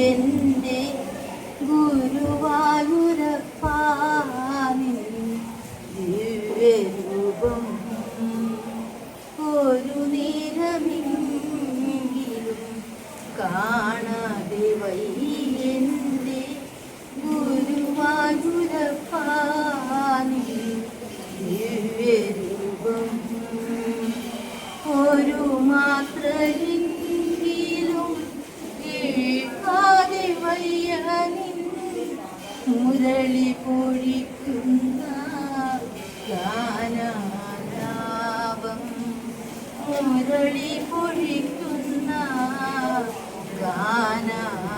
എന്റെ ഗുരുവായൂരപ്പാനി ദിവ്യരൂപം ഒരു നേരമെങ്കിലും കാ മുരളി പൊഴിക്കുന്ന ഗാനാലാപം. മുരളി പൊഴിക്കുന്ന ഗാനാലാപം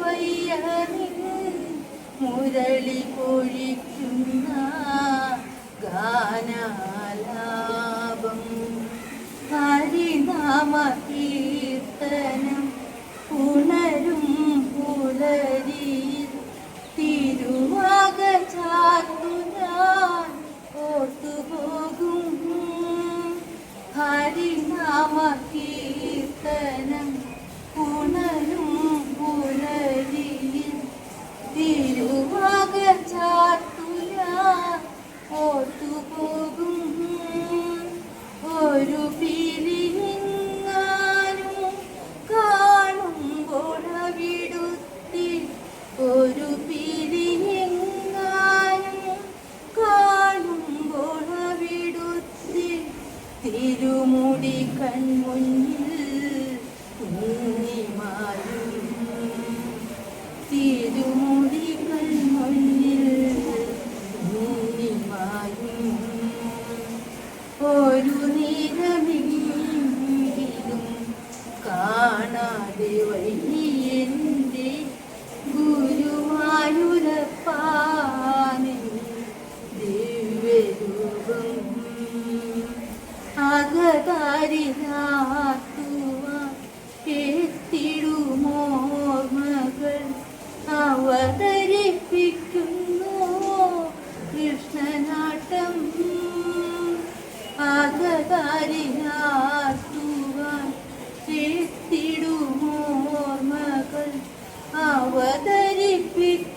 വയ്യ മുരളി പൊഴിക്കുന്ന ഗാനാലാപം. ഹരിനാമ കീർത്തനം പുണരും പുലരി തിരുവാക ചാത്തു ഞാൻ ഓർത്തുപോകും ഹരിനാമ കീർത്തനം പുണരും പുലരിയിൽ തിരുവാക ചാത്തു ഞാൻ കാണാതെ വയ്യന്റെ ഗുരുവായൂരപ്പാനെ ദിവ്യരൂപം അകതാരിനാത്തുവാൻ എത്തിടുമോർമകൾ അവതരിപ്പിക്കുന്നു കൃഷ്ണനാട്ടം. അകതാരിനാത്തുവാൻ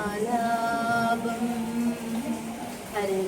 ഗാനാലാപം ഹരേ